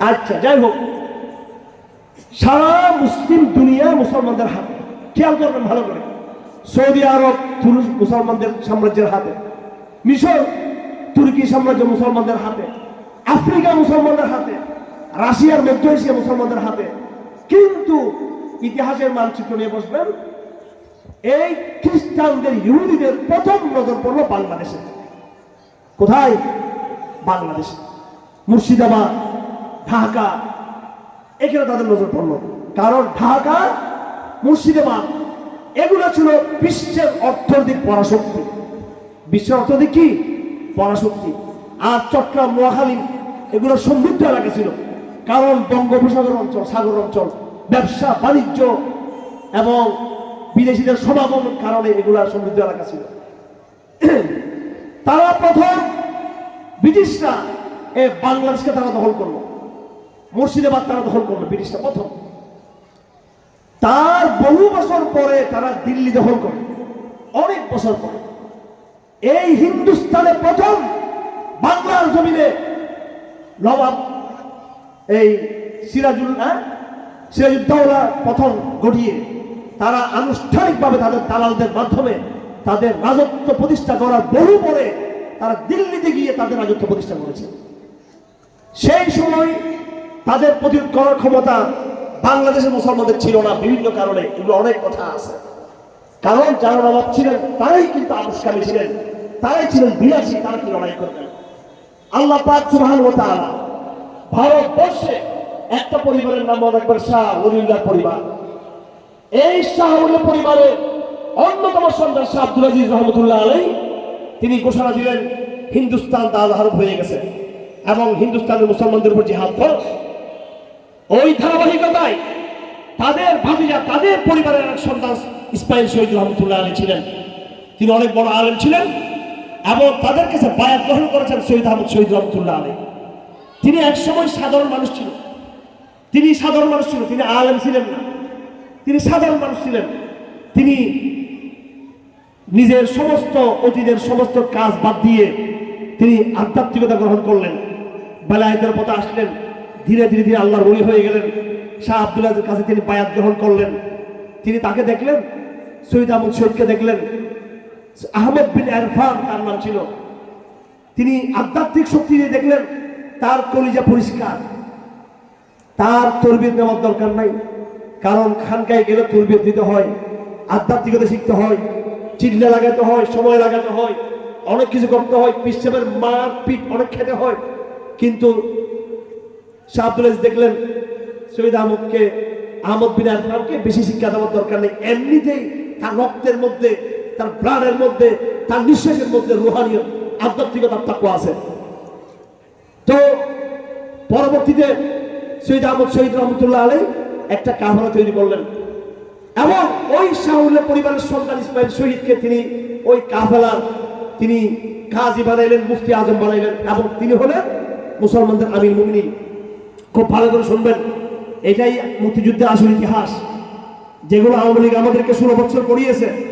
আচ্ছা যাই হোক। সারা মুসলিম দুনিয়া মুসলমানদের হাতে। খেয়াল করবেন ভালো করে। সৌদি আরব তুরস্ক মুসলমানদের সাম্রাজ্যের হাতে। মিশর, তুর্কি সাম্রাজ্য মুসলমানদের হাতে। আফ্রিকা মুসলমানদের হাতে। রাশিয়ার মধ্য এশিয়া মুসলমানদের হাতে। কিন্তু ইতিহাসের মানচিত্র নিয়ে বসবেন, এই খ্রিস্টানদের, ইহুদিদের প্রথম নজর পড়ল বাংলাদেশে। কোথায়? বাংলাদেশে। মুর্শিদাবাদ ঢাকা। এখানে তাদের নজর পড়ল। কারণ ঢাকা, মুর্শিদাবাদ, এগুলো ছিল বিশ্বের অর্থনৈতিক পরাশক্তি। বিশ্বের অর্থনৈতিক কি? পরাশক্তি। আর চট্টগ্রাম, নোয়াখালী, এগুলো সমৃদ্ধ এলাকা ছিল। কারণ বঙ্গোপসাগর অঞ্চল, সাগর অঞ্চল, ব্যবসা, বাণিজ্য এবং বিদেশিদের সমাগমের কারণে এগুলো সমৃদ্ধ এলাকা ছিল। তারা প্রথম ব্রিটিশরা এ বাংলাদেশকে তারা দখল করল। মুর্শিদাবাদ তারা দখল করল, ব্রিটিশরা প্রথম। তার বহু বছর পরে তারা দিল্লি দখল করে। অনেক বছর পরে। এই হিন্দুস্তানে প্রথম বাংলার জমিনে নবাব এই সিরাজুল হ্যাঁ? সিরাজুদ্দৌলা প্রথম গঠিয়ে তারা আনুষ্ঠানিকভাবে তাদের দালালদের মাধ্যমে তাদের রাজত্ব প্রতিষ্ঠা করার বহু পরে তারা দিল্লিতে গিয়ে তাদের রাজত্ব প্রতিষ্ঠা করেছে। সেই সময় তাদের প্রতিরোধ করার ক্ষমতা বাংলাদেশের মুসলমানদের ছিল না, বিভিন্ন কারণে। এগুলো অনেক কথা আছে। কারণ যারা নবাব ছিলেন, তারাই কিন্তু আবিষ্কারী ছিলেন। তারাই ছিলেন বিলাসী তারা কি লড়াই করবেন আল্লাহ পাক ভারতবর্ষে একটা পরিবারের নাম মনে রাখবেন শাহ ওলিউল্লাহ পরিবার। এই শাহ পরিবারের অন্যতম সন্তান শাহ আব্দুল আজিজ রহমতুল্লাহ আলাই। তিনি ঘোষণা দিলেন, হিন্দুস্তান দাল হয়ে গেছে এবং হিন্দুস্তানের মুসলমানদের উপর জিহাদ ফরজ। ওই ধারাবাহিকতায় তাদের ভাতিজা, তাদের পরিবারের এক সন্তান ইসমাইল শহীদ রহমতুল্লাহ আলী ছিলেন। তিনি অনেক বড় আলেম ছিলেন এবং তাদের কাছে বায়াত গ্রহণ করেছেন শহীদ আহমদ শহীদ রহমতুল্লাহ আলী। তিনি একসময় সাধারণ মানুষ ছিল। তিনি সাধারণ মানুষ ছিল, তিনি আলেম ছিলেন না। তিনি সাধারণ মানুষ ছিলেন। তিনি নিজের সমস্ত অতীতের সমস্ত কাজ বাদ দিয়ে তিনি আধ্যাত্মিকতা গ্রহণ করলেন। বেলায়েতের পথে আসলেন। ধীরে ধীরে ধীরে আল্লাহর বলি হয়ে গেলেন। শাহ আব্দুল্লাহের কাছে তিনি বায়াত গ্রহণ করলেন। তিনি তাকে দেখলেন শহীদ আহমদ শহীদকে দেখলেন। আহমেদ বিন এরফান তার নাম ছিল। তিনি আধ্যাত্মিক শক্তি দিয়ে দেখলেন, তার কলিজা পরিষ্কার। তার তরবিয়ত নেওয়ার দরকার নাই, কারণ খানকায় গেলে তরবিয়ত দিতে হয়, আধ্যাত্মিকতা শিখতে হয়, চিল্লা লাগাতে হয়, সময় লাগাতে হয়, অনেক কিছু করতে হয় পিসেবের মার পিঠ অনেক খেতে হয়। কিন্তু শাহ দেখলেন, শহীদ আহমদকে, আহমদ বিন আজমানকে বেশি শিক্ষা দেওয়ার দরকার নেই। এমনিতেই তার রক্তের মধ্যে, তার প্রাণের মধ্যে, তার নিঃশ্বাসের মধ্যে রুহানীয় আধ্যাত্মিকতার তাকুয়া আছে। তো পরবর্তীতে শহীদ আহমদ শহীদ রহমতুল্লাহ আলী একটা কাফলা তৈরি করলেন। এবং ওই শাহুল্লাহ পরিবারের সন্তান ইসমাইল শহীদকে তিনি ওই কাফেলার তিনি কাজী বানাইলেন, মুফতি আজম বানাইলেন এবং তিনি হলেন মুসলমানদের আমির মুমিনিন। খুব ভালো করে শুনবেন। এটাই মুক্তিযুদ্ধের আসল ইতিহাস, যেগুলো আওয়ামী লীগ আমাদেরকে ষোলো বছর পড়িয়েছে